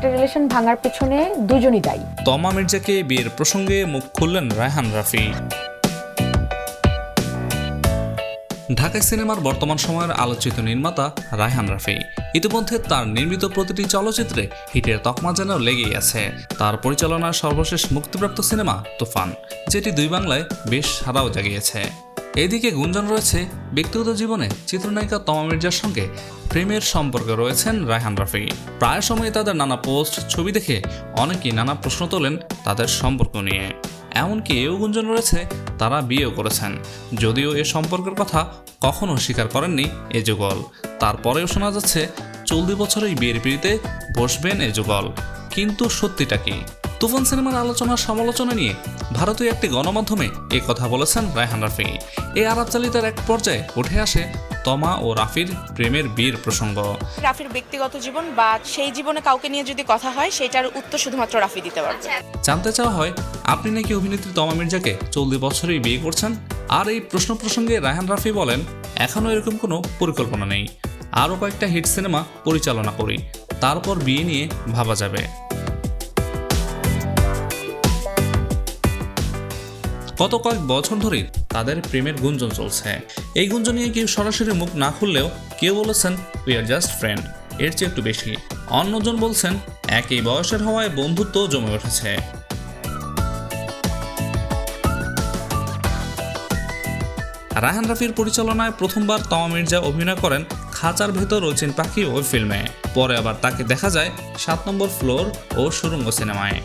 একটা রিলেশন ভাঙার পেছনে দুজনই দায়ী। তমা মির্জাকে বিয়ের প্রসঙ্গে মুখ খুললেন রায়হান রাফি। ঢাকায় সিনেমার বর্তমান সময়ের আলোচিত নির্মাতা রায়হান রাফি। ইতিমধ্যে তার নির্মিত প্রতিটি চলচ্চিত্রে হিটের তকমা যেন লেগেই আছে। তার পরিচালনার সর্বশেষ মুক্তিপ্রাপ্ত সিনেমা তুফান, যেটি দুই বাংলায় বেশ সারাও জাগিয়েছে। এদিকে গুঞ্জন রয়েছে ব্যক্তিগত জীবনে চিত্রনায়িকা তমা মির্জার সঙ্গে। প্রেমের সম্পর্কে রয়েছেন রায়হান রাফি। প্রায় সময় তাদের নানা পোস্ট, ছবি দেখে অনেকেই নানা প্রশ্ন তোলেন তাদের সম্পর্ক নিয়ে। এমনকি এও গুঞ্জন রয়েছে, তারা বিয়েও করেছেন। যদিও এ সম্পর্কের কথা কখনো স্বীকার করেননি এ যুগল। তারপরেও শোনা যাচ্ছে, চলতি বছরেই বিয়ের পিড়িতে বসবেন এ যুগল। কিন্তু সত্যিটা কি? তুফান সিনেমার আলোচনা সমালোচনা নিয়ে ভারতীয় একটি গণমাধ্যমে এ কথা বলেছেন রায়হান রাফি। এই আলাপচালিতার এক পর্যায়ে উঠে আসে তমা ও রাফির প্রেমের বিয়ের প্রসঙ্গ। রাফির ব্যক্তিগত জীবন বা সেই জীবনে কাউকে নিয়ে যদি কথা হয় সেটার উত্তর শুধুমাত্র রাফি দিতে পারবে। জানতে চাওয়া হয় আপনি নাকি অভিনেত্রী তমা মির্জাকে চলতি বছরেই বিয়ে করছেন? আর এই প্রশ্ন প্রসঙ্গে রায়হান রাফি বলেন এখনও এরকম কোনো পরিকল্পনা নেই। আরও কয়েকটা হিট সিনেমা পরিচালনা করি তারপর বিয়ে নিয়ে ভাবা যাবে। গত কয়েক বছর ধরেই তাদের প্রেমের গুঞ্জন চলছে। এই গুঞ্জন নিয়ে কেউ সরাসরি মুখ না খুললেও কেউ বলেছেন উই আর জাস্ট ফ্রেন্ড এর চেয়ে একটু বেশি। অন্যজন বলছেন, একই বয়সের হওয়ায় বন্ধুত্ব জমে উঠেছে। রাহান রাফির পরিচালনায় প্রথমবার তমা মির্জা অভিনয় করেন খাঁচার ভেতর রচিন পাখি ওই ফিল্মে। পরে আবার তাকে দেখা যায় সাত নম্বর ফ্লোর ও সুরঙ্গ সিনেমায়।